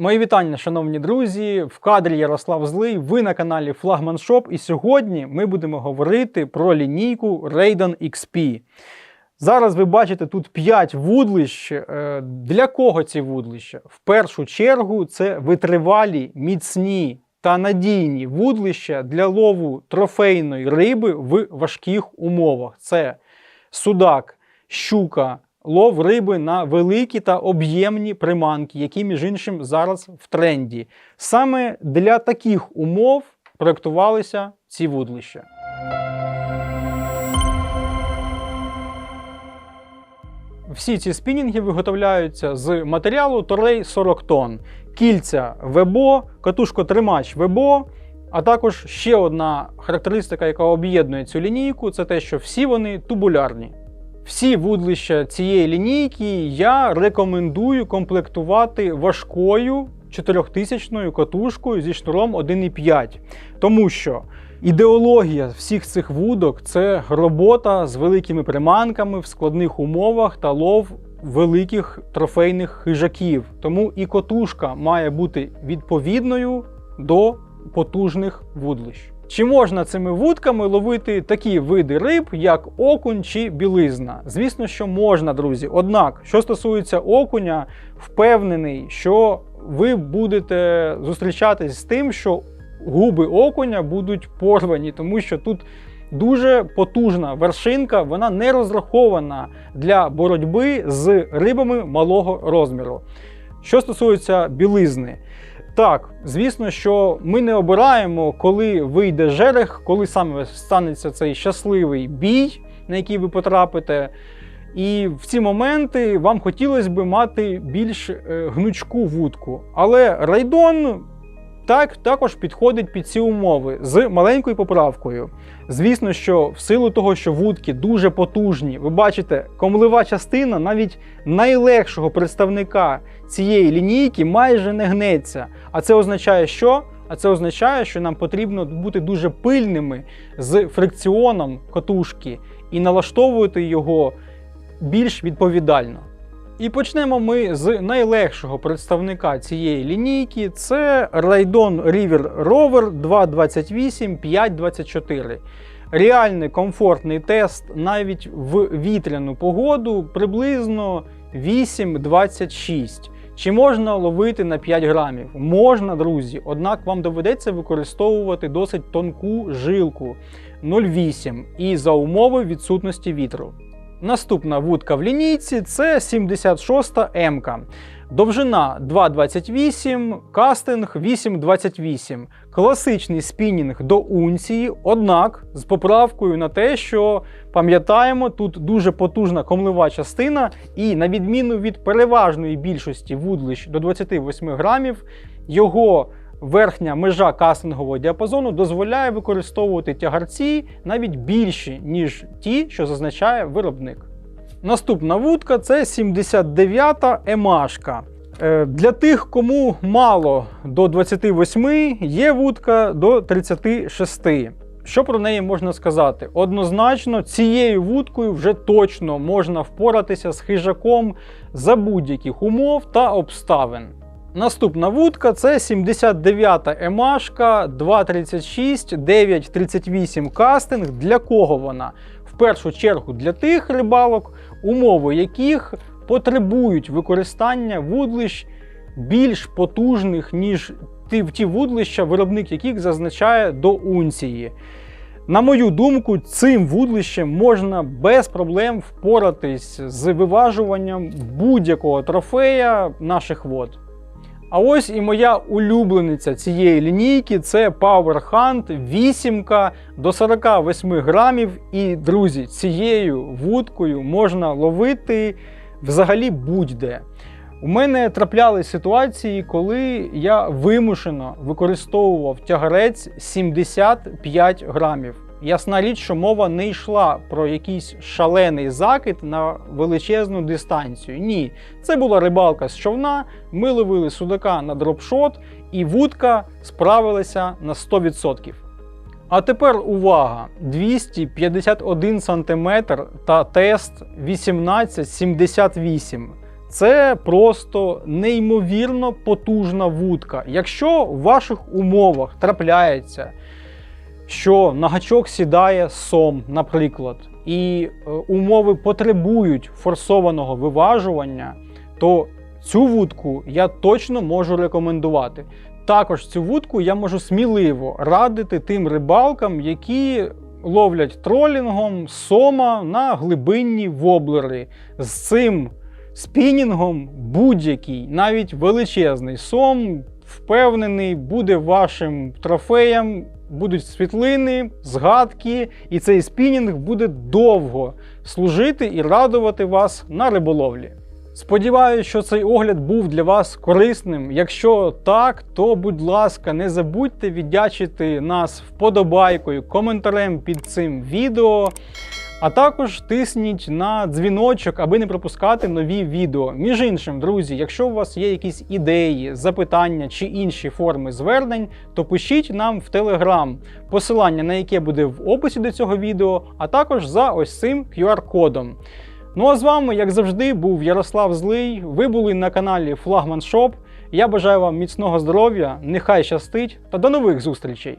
Мої вітання, шановні друзі. В кадрі Ярослав Злий. Ви на каналі Флагман Shop. І сьогодні ми будемо говорити про лінійку Raiden XP. Зараз ви бачите тут 5 вудлищ. Е, Для кого ці вудлища? В першу чергу це витривалі, міцні та надійні вудлища для лову трофейної риби в важких умовах. Це судак, щука, лов риби на великі та об'ємні приманки, які, між іншим, зараз в тренді. Саме для таких умов проектувалися ці вудлища. Всі ці спінінги виготовляються з матеріалу Торей 40 тонн, кільця Вебо, катушкотримач Вебо. А також ще одна характеристика, яка об'єднує цю лінійку, це те, що всі вони тубулярні. Всі вудлища цієї лінійки я рекомендую комплектувати важкою 4000 катушкою зі шнуром 1,5. Тому що ідеологія всіх цих вудок це робота з великими приманками в складних умовах та лов великих трофейних хижаків. Тому і котушка має бути відповідною до потужних вудлищ. Чи можна цими вудками ловити такі види риб, як окунь чи білизна? Звісно, що можна, друзі. Однак, що стосується окуня, впевнений, що ви будете зустрічатись з тим, що губи окуня будуть порвані, тому що тут дуже потужна вершинка, вона не розрахована для боротьби з рибами малого розміру. Що стосується білизни, так, звісно, що ми не обираємо, коли вийде жерех, коли саме станеться цей щасливий бій, на який ви потрапите. І в ці моменти вам хотілося б мати більш е, гнучку вудку. Але райдон так, також підходить під ці умови з маленькою поправкою. Звісно, що в силу того, що вудки дуже потужні, ви бачите, комлива частина навіть найлегшого представника цієї лінійки майже не гнеться. А це означає, що? А це означає, що нам потрібно бути дуже пильними з фрикціоном катушки і налаштовувати його більш відповідально. І почнемо ми з найлегшого представника цієї лінійки: це Raidon River Rover 228 524. Реальний комфортний тест навіть в вітряну погоду приблизно 8,26. Чи можна ловити на 5 грамів? Можна, друзі, однак вам доведеться використовувати досить тонку жилку 0,8 і за умови відсутності вітру. Наступна вудка в лінійці це 76 М. Довжина 2,28, кастинг 8,28. Класичний спінінг до унції, однак з поправкою на те, що пам'ятаємо, тут дуже потужна комлива частина, і на відміну від переважної більшості вудлищ до 28 грамів, його верхня межа кастингового діапазону дозволяє використовувати тягарці навіть більші, ніж ті, що зазначає виробник. Наступна вудка це 79-та емашка. Е, Для тих, кому мало до 28, є вудка до 36. Що про неї можна сказати? Однозначно, цією вудкою вже точно можна впоратися з хижаком за будь-яких умов та обставин. Наступна вудка це 79-та емашка 236 938 кастинг. Для кого вона? В першу чергу для тих рибалок, умови яких потребують використання вудлищ більш потужних, ніж ті, вудлища, виробник яких зазначає до унції. На мою думку, цим вудлищем можна без проблем впоратись з виважуванням будь-якого трофея наших вод. А ось і моя улюблениця цієї лінійки це Power Hunt 8 до 48 грамів. І, друзі, цією вудкою можна ловити взагалі будь-де. У мене траплялись ситуації, коли я вимушено використовував тягарець 75 грамів. Ясна річ, що мова не йшла про якийсь шалений закид на величезну дистанцію. Ні, це була рибалка з човна, ми ловили судака на дропшот, і вудка справилася на 100%. А тепер увага! 251 см та тест 1878. Це просто неймовірно потужна вудка. Якщо в ваших умовах трапляється, що на гачок сідає сом, наприклад, і е, умови потребують форсованого виважування, то цю вудку я точно можу рекомендувати. Також цю вудку я можу сміливо радити тим рибалкам, які ловлять тролінгом сома на глибинні воблери. З цим спінінгом будь-який, навіть величезний сом, впевнений, буде вашим трофеєм. Будуть світлини, згадки, і цей спінінг буде довго служити і радувати вас на риболовлі. Сподіваюсь, що цей огляд був для вас корисним. Якщо так, то будь ласка, не забудьте віддячити нас вподобайкою, коментарем під цим відео. А також тисніть на дзвіночок, аби не пропускати нові відео. Між іншим, друзі, якщо у вас є якісь ідеї, запитання чи інші форми звернень, то пишіть нам в Телеграм, посилання на яке буде в описі до цього відео, а також за ось цим QR-кодом. Ну а з вами, як завжди, був Ярослав Злий. Ви були на каналі Флагман Шоп. Я бажаю вам міцного здоров'я, нехай щастить та до нових зустрічей!